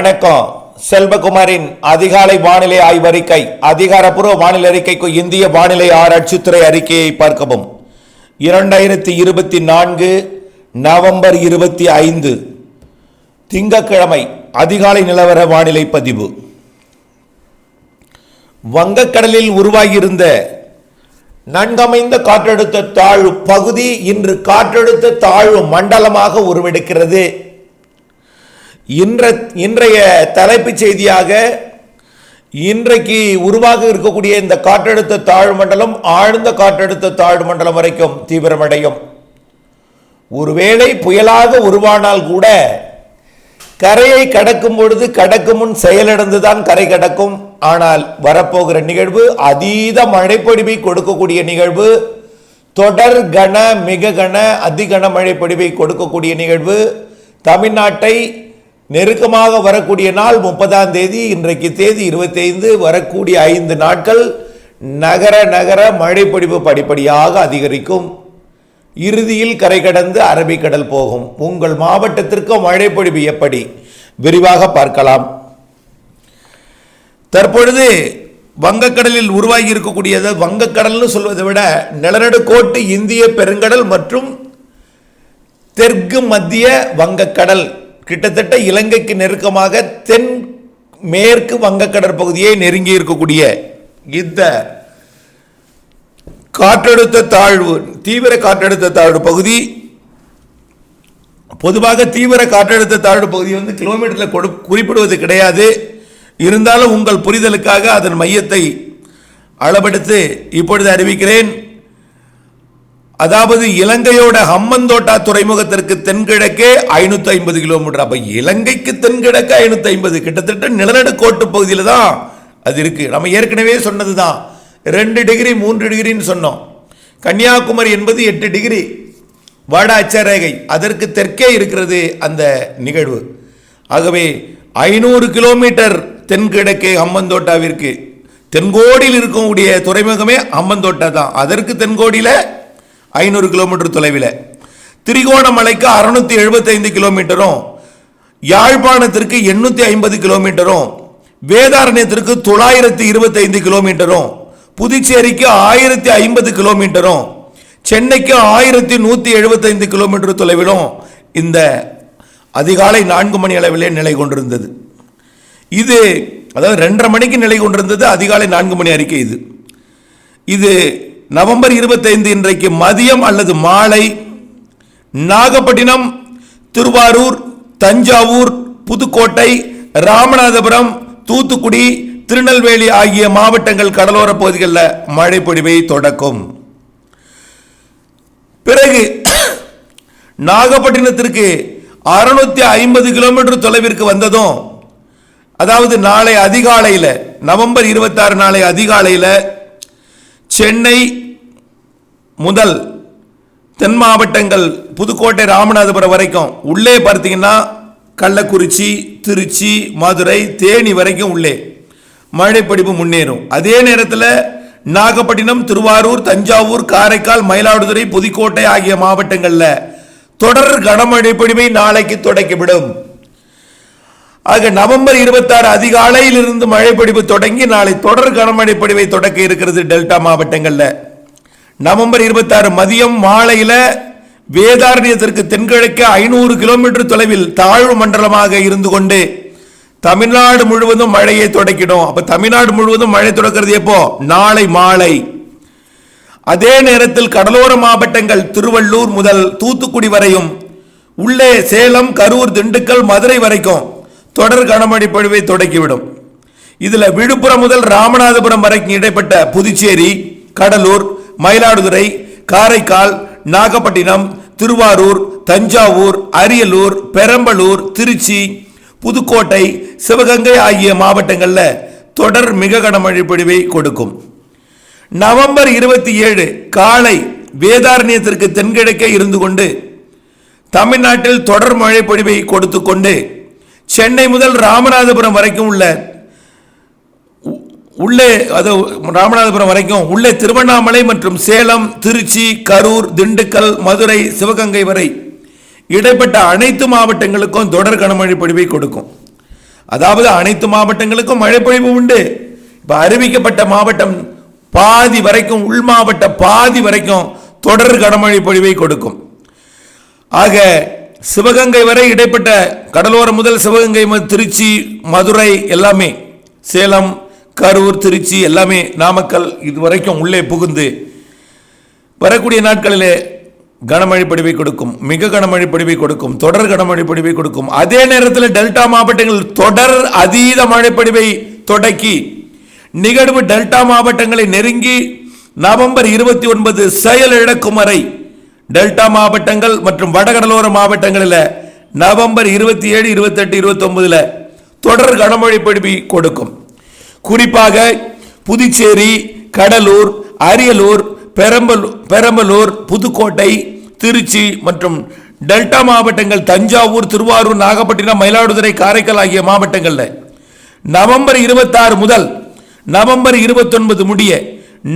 வணக்கம். செல்வகுமாரின் அதிகாலை வானிலை ஆய்வறிக்கை அதிகாரப்பூர்வ வானிலை அறிக்கைக்கு இந்திய வானிலை ஆராய்ச்சித்துறை அறிக்கையை பார்க்கவும். இரண்டாயிரத்தி இருபத்தி நான்கு நவம்பர் இருபத்தி ஐந்து. திங்கக்கிழமை அதிகாலை நிலவர வானிலை பதிவு. வங்கக்கடலில் உருவாகியிருந்த நன்கமைந்த காற்றழுத்த தாழ்வு பகுதி இன்று காற்றழுத்த தாழ்வு மண்டலமாக உருவெடுக்கிறது. இன்ற இன்றைய தலைப்புச் செய்தியாக இன்றைக்கு உருவாக இருக்கக்கூடிய இந்த காற்றழுத்த தாழ்வு மண்டலம் ஆழ்ந்த காற்றழுத்த தாழ்வு மண்டலம் வரைக்கும் தீவிரமடையும். ஒருவேளை புயலாக உருவானால் கூட கரையை கடக்கும் பொழுது கடக்கும் முன் செயலிழந்துதான் கரை கடக்கும். ஆனால் வரப்போகிற நிகழ்வு அதீத மழைப்பொடிவை கொடுக்கக்கூடிய நிகழ்வு தொடர் கன மிக கன அதிகன மழைப்பொடிவை கொடுக்கக்கூடிய நிகழ்வு தமிழ்நாட்டை நெருக்கமாக வரக்கூடிய நாள் முப்பதாம் தேதி இன்றைக்கு தேதி இருபத்தைந்து வரக்கூடிய ஐந்து நாட்கள் நகர நகர மழைப்பொழிவு படிப்படியாக அதிகரிக்கும். இறுதியில் கரை கடந்து அரபிக்கடல் போகும். உங்கள் மாவட்டத்திற்கு மழைப்பொழிவு எப்படி? விரிவாக பார்க்கலாம். தற்பொழுது வங்கக்கடலில் உருவாகி இருக்கக்கூடியது வங்கக்கடல்னு சொல்வதை விட நிலநடுக்கோட்டு இந்திய பெருங்கடல் மற்றும் தெற்கு மத்திய வங்கக்கடல். கிட்டத்தட்ட இலங்கைக்கு நெருக்கமாக தென் மேற்கு வங்கக்கடற் பகுதியை நெருங்கி இருக்கக்கூடிய இந்த காற்றழுத்த தாழ்வு தீவிர காற்றழுத்த தாழ்வு பகுதி பொதுவாக தீவிர காற்றழுத்த தாழ்வு பகுதி வந்து கிலோமீட்டரில் கொடு குறிப்பிடுவது கிடையாது. இருந்தாலும் உங்கள் புரிதலுக்காக அதன் மையத்தை அளவெடுத்து இப்பொழுது அறிவிக்கிறேன். அதாவது இலங்கையோட ஹம்மந்தோட்டா துறைமுகத்திற்கு தென்கிழக்கே ஐநூத்தி ஐம்பது கிலோமீட்டர். அப்ப இலங்கைக்கு தென்கிழக்கு ஐநூத்தி ஐம்பது கிட்டத்தட்ட நிலநடுக்கோட்டு பகுதியில் தான் அது இருக்கு. நம்ம ஏற்கனவே சொன்னது தான் ரெண்டு டிகிரி மூன்று டிகிரின்னு சொன்னோம். கன்னியாகுமரி என்பது எட்டு டிகிரி. வட அச்சரேகை. அதற்கு தெற்கே இருக்கிறது அந்த நிகழ்வு. ஆகவே ஐநூறு கிலோமீட்டர் தென்கிழக்கே ஹம்மந்தோட்டாவிற்கு. தென்கோடியில் இருக்கக்கூடிய துறைமுகமே அம்மந்தோட்டா தான். அதற்கு தென்கோடியில் ஐநூறு கிலோமீட்டர் தொலைவில். திரிகோணமலைக்கு அறுநூத்தி எழுபத்தைந்து கிலோமீட்டரும் யாழ்ப்பாணத்திற்கு எண்ணூத்தி ஐம்பது கிலோமீட்டரும் வேதாரண்யத்திற்கு தொள்ளாயிரத்தி இருபத்தைந்து கிலோமீட்டரும் புதுச்சேரிக்கு ஆயிரத்தி ஐம்பது கிலோமீட்டரும் சென்னைக்கு ஆயிரத்தி நூற்றி எழுபத்தைந்து கிலோமீட்டர் தொலைவிலும் இந்த அதிகாலை நான்கு மணி அளவிலே நிலை கொண்டிருந்தது. இது அதாவது ரெண்டரை மணிக்கு நிலை கொண்டிருந்தது அதிகாலை நான்கு மணி அறிக்கை இது. இது நவம்பர் இருபத்தைந்து இன்றைக்கு மதியம் அல்லது மாலை நாகப்பட்டினம் திருவாரூர் தஞ்சாவூர் புதுக்கோட்டை ராமநாதபுரம் தூத்துக்குடி திருநெல்வேலி ஆகிய மாவட்டங்கள் கடலோர பகுதிகளில் மழை பொழிவை தொடக்கும். பிறகு நாகப்பட்டினத்திற்கு அறுநூத்தி ஐம்பது கிலோமீட்டர் தொலைவிற்கு வந்ததும் அதாவது நாளை அதிகாலையில் நவம்பர் இருபத்தாறு நாளை அதிகாலையில் சென்னை முதல் தென் மாவட்டங்கள் புதுக்கோட்டை ராமநாதபுரம் வரைக்கும் உள்ளே பார்த்தீங்கன்னா கள்ளக்குறிச்சி திருச்சி மதுரை தேனி வரைக்கும் உள்ளே மழைப்படிப்பு முன்னேறும். அதே நேரத்தில் நாகப்பட்டினம் திருவாரூர் தஞ்சாவூர் காரைக்கால் மயிலாடுதுறை புதுக்கோட்டை ஆகிய மாவட்டங்களில் தொடர் கனமழை பொழிவை நாளைக்கு தொடக்கிவிடும் ஆக நவம்பர் இருபத்தாறு அதிகாலையிலிருந்து மழைப்பொழிவு தொடங்கி நாளை தொடர் கனமழை பொழிவை தொடக்க இருக்கிறது டெல்டா மாவட்டங்களில். நவம்பர் இருபத்தாறு மதியம் மாலையில் வேதாரண்யத்திற்கு தென்கிழக்கு ஐநூறு கிலோமீட்டர் தொலைவில் தாழ்வு மண்டலமாக இருந்து கொண்டு தமிழ்நாடு முழுவதும் மழையை தொடக்கிடும். அப்ப தமிழ்நாடு முழுவதும் மழை தொடக்கிறது எப்போ? நாளை மாலை. அதே நேரத்தில் கடலோர மாவட்டங்கள் திருவள்ளூர் முதல் தூத்துக்குடி வரையும் உள்ளே சேலம் கரூர் திண்டுக்கல் மதுரை வரைக்கும் தொடர் கனமழை பொழிவை தொடக்கிவிடும். இதில் விழுப்புரம் முதல் ராமநாதபுரம் வரைக்கும் இடைப்பட்ட புதுச்சேரி கடலூர் மயிலாடுதுறை காரைக்கால் நாகப்பட்டினம் திருவாரூர் தஞ்சாவூர் அரியலூர் பெரம்பலூர் திருச்சி புதுக்கோட்டை சிவகங்கை ஆகிய மாவட்டங்களில் தொடர் மிக கனமழை பொழிவை கொடுக்கும். நவம்பர் இருபத்தி ஏழு காலை வேதாரண்யத்திற்கு தென்கிழக்கே இருந்து கொண்டு தமிழ்நாட்டில் தொடர் மழை பொழிவை கொடுத்து கொண்டு சென்னை முதல் ராமநாதபுரம் வரைக்கும் உள்ள உள்ளே அது ராமநாதபுரம் வரைக்கும் உள்ளே திருவண்ணாமலை மற்றும் சேலம் திருச்சி கரூர் திண்டுக்கல் மதுரை சிவகங்கை வரை இடைப்பட்ட அனைத்து மாவட்டங்களுக்கும் தொடர் கனமழை பொழிவை கொடுக்கும். அதாவது அனைத்து மாவட்டங்களுக்கும் மழை பொழிவு உண்டு. இப்போ அறிவிக்கப்பட்ட மாவட்டம் பாதி வரைக்கும் உள் மாவட்ட பாதி வரைக்கும் தொடர் கனமழை பொழிவை கொடுக்கும். ஆக சிவகங்கை வரை இடைப்பட்ட கடலோரம் முதல் சிவகங்கை திருச்சி மதுரை எல்லாமே சேலம் கரூர் திருச்சி எல்லாமே நாமக்கல் இது வரைக்கும் உள்ளே புகுந்து வரக்கூடிய நாட்களிலே கனமழை பொழிவை கொடுக்கும் மிக கனமழை பொழிவை கொடுக்கும் தொடர் கனமழை பொழிவை கொடுக்கும். அதே நேரத்தில் டெல்டா மாவட்டங்கள் தொடர் அதீத மழை பொழிவை தொடக்கி நிகழ்வு டெல்டா மாவட்டங்களை நெருங்கி நவம்பர் இருபத்தி ஒன்பது செயல் இழக்கும் வரை டெல்டா மாவட்டங்கள் மற்றும் வடகடலோர மாவட்டங்களில் நவம்பர் இருபத்தி ஏழு இருபத்தெட்டு இருபத்தி தொடர் கனமழை பொழிவை கொடுக்கும். குறிப்பாக புதுச்சேரி கடலூர் அரியலூர் பெரம்பலூர் பெரம்பலூர் புதுக்கோட்டை திருச்சி மற்றும் டெல்டா மாவட்டங்கள் தஞ்சாவூர் திருவாரூர் நாகப்பட்டினம் மயிலாடுதுறை காரைக்கால் ஆகிய மாவட்டங்களில் நவம்பர் 26 முதல் நவம்பர் 29 முடிய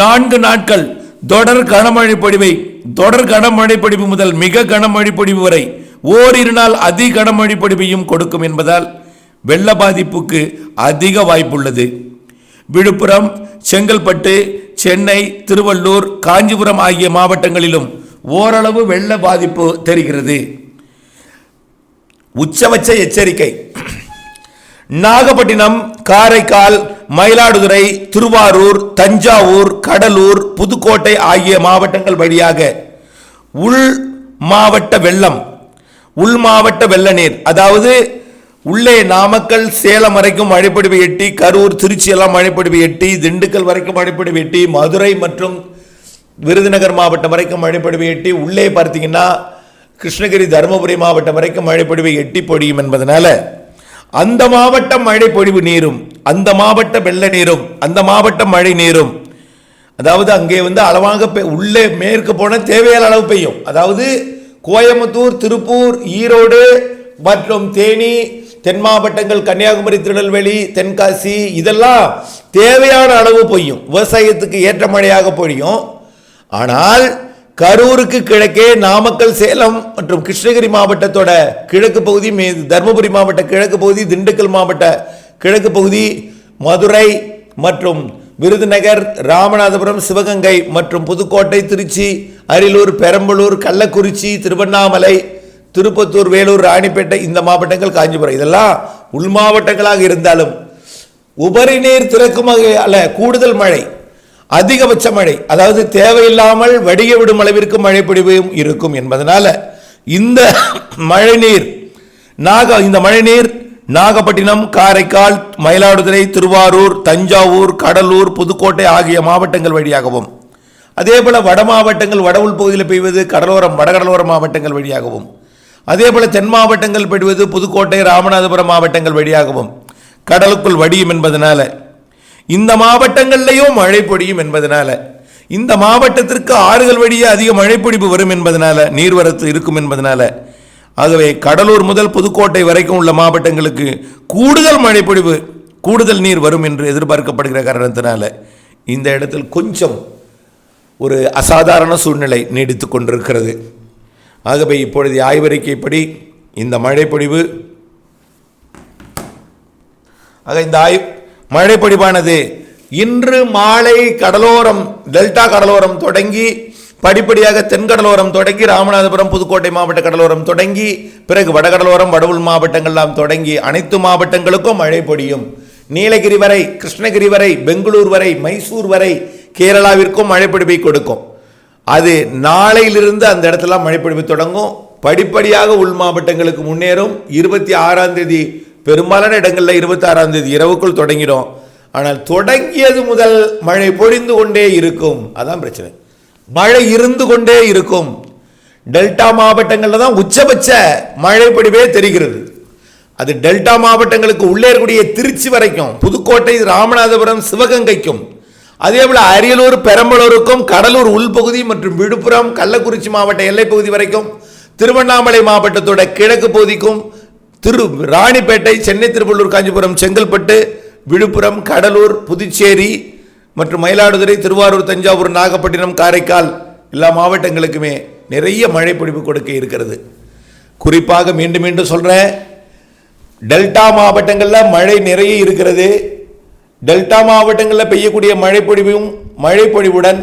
நான்கு நாட்கள் தொடர் கனமழை பொழிவை தொடர் கனமழை பொழிவு முதல் மிக கனமழை பொழிவு வரை ஓரிரு நாள் அதி கனமழை பொழிவையும் கொடுக்கும் என்பதால் வெள்ள பாதிப்புக்கு அதிக வாய்ப்புள்ளது. விழுப்புரம் செங்கல்பட்டு சென்னை திருவள்ளூர் காஞ்சிபுரம் ஆகிய மாவட்டங்களிலும் ஓரளவு வெள்ள பாதிப்பு தெரிகிறது. உச்சபட்ச எச்சரிக்கை. நாகப்பட்டினம் காரைக்கால் மயிலாடுதுறை திருவாரூர் தஞ்சாவூர் கடலூர் புதுக்கோட்டை ஆகிய மாவட்டங்கள் வழியாக உள் மாவட்ட வெள்ளம் உள் மாவட்ட வெள்ள நீர் அதாவது உள்ளே நாமக்கல் சேலம் வரைக்கும் மழைப்பொழிவு எட்டி கரூர் திருச்சி எல்லாம் மழைப்பொழிவு எட்டி திண்டுக்கல் வரைக்கும் மழைப்பொழிவு எட்டி மதுரை மற்றும் விருதுநகர் மாவட்டம் வரைக்கும் மழைப்பொழிவு எட்டி உள்ளே பார்த்தீங்கன்னா கிருஷ்ணகிரி தருமபுரி மாவட்டம் வரைக்கும் மழைப்பொழிவை எட்டி பொழியும் என்பதனால அந்த மாவட்ட மழை பொழிவு நீரும் அந்த மாவட்ட வெள்ள நீரும் அந்த மாவட்ட மழை நீரும். அதாவது அங்கே வந்து அளவாக பெ- உள்ளே மேற்கு போன தேவையான அளவு பெய்யும். அதாவது கோயம்புத்தூர் திருப்பூர் ஈரோடு மற்றும் தேனி தென் மாவட்டங்கள் கன்னியாகுமரி திருநெல்வேலி தென்காசி இதெல்லாம் தேவையான அளவு பொய்யும். விவசாயத்துக்கு ஏற்ற மழையாக பொழியும். ஆனால் கரூருக்கு கிழக்கே நாமக்கல் சேலம் மற்றும் கிருஷ்ணகிரி மாவட்டத்தோட கிழக்கு பகுதி மீ- தருமபுரி மாவட்ட கிழக்கு பகுதி திண்டுக்கல் மாவட்ட கிழக்கு பகுதி மதுரை மற்றும் விருதுநகர் ராமநாதபுரம் சிவகங்கை மற்றும் புதுக்கோட்டை திருச்சி அரியலூர் பெரம்பலூர் கள்ளக்குறிச்சி திருவண்ணாமலை திருப்பத்தூர் வேலூர் ராணிப்பேட்டை இந்த மாவட்டங்கள் காஞ்சிபுரம். இதெல்லாம் உள் மாவட்டங்களாக இருந்தாலும் உபரி நீர் திறக்கும் வகை அல்ல கூடுதல் மழை அதிகபட்ச மழை அதாவது தேவையில்லாமல் வடிய விடும் அளவிற்கு மழை பொழிவும் இருக்கும் என்பதனால இந்த மழைநீர் நாக இந்த மழைநீர் நாகப்பட்டினம் காரைக்கால் மயிலாடுதுறை திருவாரூர் தஞ்சாவூர் கடலூர் புதுக்கோட்டை ஆகிய மாவட்டங்கள் வழியாகவும் அதே போல வட மாவட்டங்கள் வட உள் பகுதியில் பெய்வது கடலோரம் வடகடலோர மாவட்டங்கள் வழியாகவும் அதே போல தென் மாவட்டங்கள் பெறுவது புதுக்கோட்டை ராமநாதபுரம் மாவட்டங்கள் வழியாகவும் கடலுக்குள் வடியும் என்பதனால. இந்த மாவட்டங்கள்லேயும் மழை பொழியும் என்பதனால. இந்த மாவட்டத்திற்கு ஆறுகள் வழியே அதிக மழைப்பிடிப்பு வரும் என்பதனால நீர்வரத்து இருக்கும் என்பதனால. ஆகவே கடலூர் முதல் புதுக்கோட்டை வரைக்கும் உள்ள மாவட்டங்களுக்கு கூடுதல் மழைப்பொழிவு கூடுதல் நீர் வரும் என்று எதிர்பார்க்கப்படுகிற காரணத்தினால இந்த இடத்தில் கொஞ்சம் ஒரு அசாதாரண சூழ்நிலை நீடித்து கொண்டிருக்கிறது. ஆகவே இப்பொழுது ஆய்வறிக்கைப்படி இந்த மழைப்பொழிவு ஆக இந்த ஆய் மழைப்பொழிவானது இன்று மாலை கடலோரம் டெல்டா கடலோரம் தொடங்கி படிப்படியாக தென்கடலோரம் தொடங்கி ராமநாதபுரம் புதுக்கோட்டை மாவட்ட கடலோரம் தொடங்கி பிறகு வடகடலோரம் வடவுள் மாவட்டங்கள்லாம் தொடங்கி அனைத்து மாவட்டங்களுக்கும் மழை பொடியும் நீலகிரி வரை கிருஷ்ணகிரி வரை பெங்களூர் வரை மைசூர் வரை கேரளாவிற்கும் மழைப்பொழிவை கொடுக்கும். அது நாளையிலிருந்து அந்த இடத்துல மழைப்பொழிவு தொடங்கும். படிப்படியாக உள் மாவட்டங்களுக்கு முன்னேறும். இருபத்தி ஆறாம் தேதி பெரும்பாலான இடங்களில் இருபத்தி ஆறாம் தேதி இரவுக்குள் தொடங்கிடும். ஆனால் தொடங்கியது முதல் மழை பொழிந்து கொண்டே இருக்கும். அதான் பிரச்சனை. மழை இருந்து கொண்டே இருக்கும். டெல்டா மாவட்டங்களில் தான் உச்சபட்ச மழை தெரிகிறது. அது டெல்டா மாவட்டங்களுக்கு உள்ளே இருக்கக்கூடிய திருச்சி வரைக்கும் புதுக்கோட்டை ராமநாதபுரம் சிவகங்கைக்கும் அதே போல் அரியலூர் பெரம்பலூருக்கும் கடலூர் உள்பகுதி மற்றும் விழுப்புரம் கள்ளக்குறிச்சி மாவட்ட எல்லைப்பகுதி வரைக்கும் திருவண்ணாமலை மாவட்டத்தோட கிழக்கு பகுதிக்கும் திரு ராணிப்பேட்டை சென்னை திருவள்ளூர் காஞ்சிபுரம் செங்கல்பட்டு விழுப்புரம் கடலூர் புதுச்சேரி மற்றும் மயிலாடுதுறை திருவாரூர் தஞ்சாவூர் நாகப்பட்டினம் காரைக்கால் எல்லா மாவட்டங்களுக்குமே நிறைய மழை பொழிவு கொடுக்க இருக்கிறது. குறிப்பாக மீண்டும் மீண்டும் சொல்கிறேன் டெல்டா மாவட்டங்களில் மழை நிறைய இருக்கிறது. டெல்டா மாவட்டங்களில் பெய்யக்கூடிய மழைப்பொழிவும் மழைப்பொழிவுடன்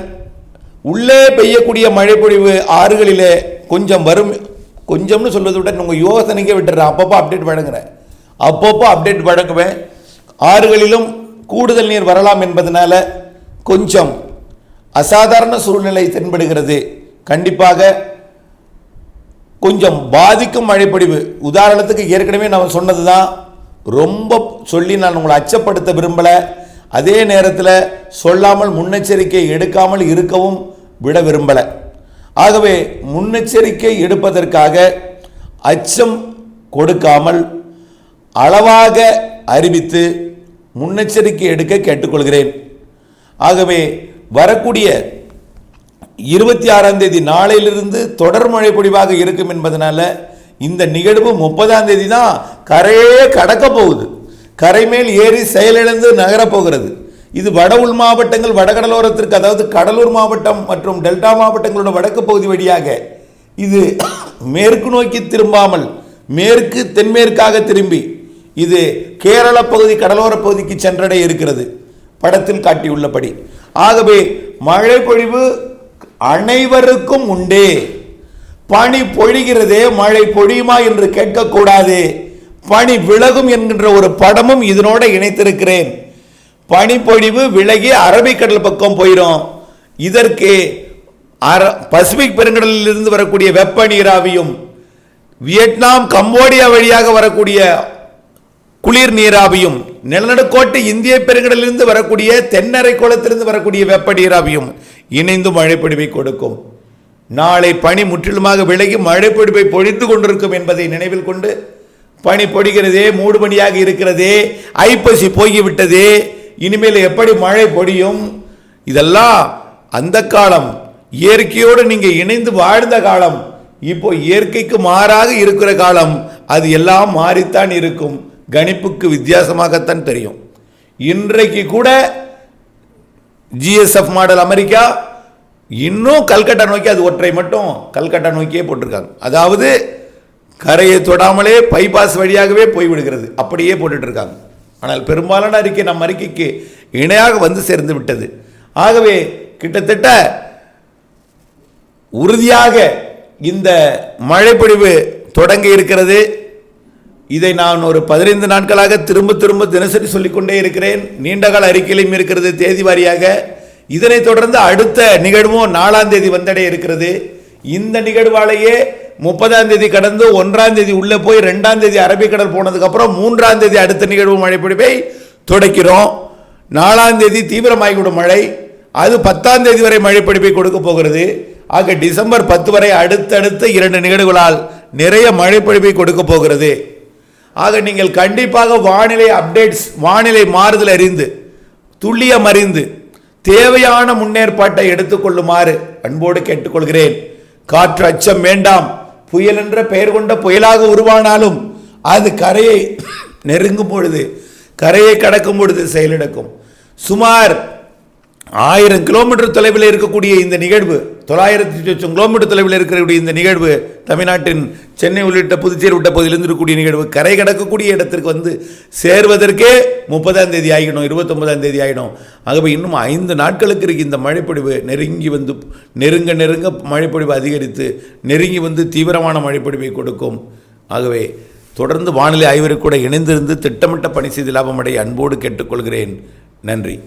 உள்ளே பெய்யக்கூடிய மழைப்பொழிவு ஆறுகளிலே கொஞ்சம் வரும். கொஞ்சம்னு சொல்வதை விட உங்கள் யோசனைக்கே விட்டுறேன். அப்பப்போ அப்டேட் வழங்குறேன். அப்பப்போ அப்டேட் வழங்குவேன். ஆறுகளிலும் கூடுதல் நீர் வரலாம் என்பதனால கொஞ்சம் அசாதாரண சூழ்நிலை தென்படுகிறது. கண்டிப்பாக கொஞ்சம் பாதிக்கும் மழைப்பொழிவு. உதாரணத்துக்கு ஏற்கனவே நான் சொன்னது தான் ரொம்ப சொல்லி நான் உங்களை அச்சப்படுத்த விரும்பலை. அதே நேரத்தில் சொல்லாமல் முன்னெச்சரிக்கை எடுக்காமல் இருக்கவும் விட விரும்பலை. ஆகவே முன்னெச்சரிக்கை எடுப்பதற்காக அச்சம் கொடுக்காமல் அளவாக அறிவித்து முன்னெச்சரிக்கை எடுக்க கேட்டுக்கொள்கிறேன். ஆகவே வரக்கூடிய இருபத்தி ஆறாம் தேதி நாளையிலிருந்து தொடர் மழை பொழிவாக இருக்கும் என்பதனால இந்த நிகழ்வு முப்பதாம் தேதி தான் கரையே கடக்க போகுது. கரை மேல் ஏறி செயலிழந்து நகரப் போகிறது. இது வட உள் மாவட்டங்கள் வடகடலோரத்திற்கு அதாவது கடலூர் மாவட்டம் மற்றும் டெல்டா மாவட்டங்களோட வடக்கு பகுதி வழியாக இது மேற்கு நோக்கி திரும்பாமல் மேற்கு தென்மேற்காக திரும்பி இது கேரள பகுதி கடலோர பகுதிக்கு சென்றடைய இருக்கிறது. படத்தில் காட்டியுள்ளபடி. ஆகவே மழை பொழிவு அனைவருக்கும் உண்டே. பனி பொழிகிறதே மழை பொழியுமா என்று கேட்கக்கூடாது. பனி விலகும் என்கின்ற ஒரு படமும் இதனோட இணைத்திருக்கிறேன். பனிப்பொழிவு விலகி அரபிக்கடல் பக்கம் போயிடும் இதற்கு அர- பசிபிக் பெருங்கடலில் இருந்து வரக்கூடிய வெப்ப நீராவியும் வியட்நாம் கம்போடியா வழியாக வரக்கூடிய குளிர் நீராவியும் நிலநடுக்கோட்டு இந்திய பெருங்கடலிலிருந்து வரக்கூடிய தென்னரை கோலத்திலிருந்து வரக்கூடிய வெப்ப நீராவியும் இணைந்து மழைப்பொழிவை கொடுக்கும். நாளை பனி முற்றிலுமாக விலகி மழைப்பொடிப்பை பொழிந்து கொண்டிருக்கும் என்பதை நினைவில் கொண்டு பனி பொடிகிறதே மூடுபனியாக இருக்கிறதே ஐப்பசி போய்விட்டதே இனிமேல் எப்படி மழை பொடியும்? இதெல்லாம் அந்த காலம் இயற்கையோடு நீங்கள் இணைந்து வாழ்ந்த காலம் இப்போ இயற்கைக்கு மாறாக இருக்கிற காலம் அது எல்லாம் மாறித்தான் இருக்கும். கணிப்புக்கு வித்தியாசமாகத்தான் தெரியும். இன்றைக்கு கூட ஜிஎஸ்எஃப் மாடல் அமெரிக்கா இன்னும் கல்கட்டா நோக்கி அது ஒற்றை மட்டும் கல்கட்டா நோக்கியே போட்டிருக்காங்க. அதாவது கரையை தொடாமலே பைபாஸ் வழியாகவே போய்விடுகிறது. அப்படியே போட்டுட்ருக்காங்க ஆனால் பெரும்பாலான அறிக்கை நம் அறிக்கைக்கு இணையாக வந்து சேர்ந்து விட்டது. ஆகவே கிட்டத்தட்ட உறுதியாக இந்த மழைப்பொழிவு தொடங்கி இருக்கிறது. இதை நான் ஒரு பதினைந்து நாட்களாக திரும்ப திரும்ப தினசரி சொல்லிக்கொண்டே இருக்கிறேன். நீண்டகால அறிக்கையிலும் இருக்கிறது. தேதி வாரியாக இதனைத் தொடர்ந்து அடுத்த நிகழ்வும் நாலாம் தேதி வந்தடைய இருக்கிறது. இந்த நிகழ்வாலேயே முப்பதாம் தேதி கடந்து ஒன்றாம் தேதி உள்ளே போய் ரெண்டாம் தேதி அரபிக்கடல் போனதுக்கப்புறம் மூன்றாம் தேதி அடுத்த நிகழ்வு மழைப்பிடிப்பை தொடக்கிறோம். நாலாம் தேதி தீவிரமாகிவிடும் மழை. அது பத்தாம் தேதி வரை மழைப்பிடிப்பை கொடுக்க போகிறது. ஆக டிசம்பர் பத்து வரை அடுத்தடுத்த இரண்டு நிகழ்வுகளால் நிறைய மழைப்பிடிப்பை கொடுக்க போகிறது. ஆக நீங்கள் கண்டிப்பாக வானிலை அப்டேட்ஸ் வானிலை மாறுதல் அறிந்து துல்லியம் அறிந்து தேவையான முன்னேற்பாட்டை எடுத்துக்கொள்ளுமாறு அன்போடு கேட்டுக்கொள்கிறேன். காற்று அச்சம் வேண்டாம். புயல் என்ற பெயர் கொண்ட புயலாக உருவானாலும் அது கரையை நெருங்கும் பொழுது கரையை கடக்கும் பொழுது செயலிழக்கும். சுமார் ஆயிரம் கிலோமீட்டர் தொலைவில் இருக்கக்கூடிய இந்த நிகழ்வு தொள்ளாயிரத்தி சொச்சம் கிலோமீட்டர் தொலைவில் இருக்கக்கூடிய இந்த நிகழ்வு தமிழ்நாட்டின் சென்னை உள்ளிட்ட புதுச்சேரி உள்ளிட்ட பகுதியிலிருந்து இருக்கக்கூடிய நிகழ்வு கரை கடக்கக்கூடிய இடத்திற்கு வந்து சேர்வதற்கே முப்பதாம் தேதி ஆகிடும் இருபத்தொன்பதாம் தேதி ஆகிடும் ஆகவே இன்னும் ஐந்து நாட்களுக்கு இருக்கு இந்த மழைப்பொழிவு. நெருங்கி வந்து நெருங்க நெருங்க மழைப்பொழிவு அதிகரித்து நெருங்கி வந்து தீவிரமான மழைப்பொழிவை கொடுக்கும். ஆகவே தொடர்ந்து வானிலை ஆய்வருக்கு கூட இணைந்திருந்து திட்டமிட்ட பணி செய்து லாபமடைய அன்போடு கேட்டுக்கொள்கிறேன். நன்றி.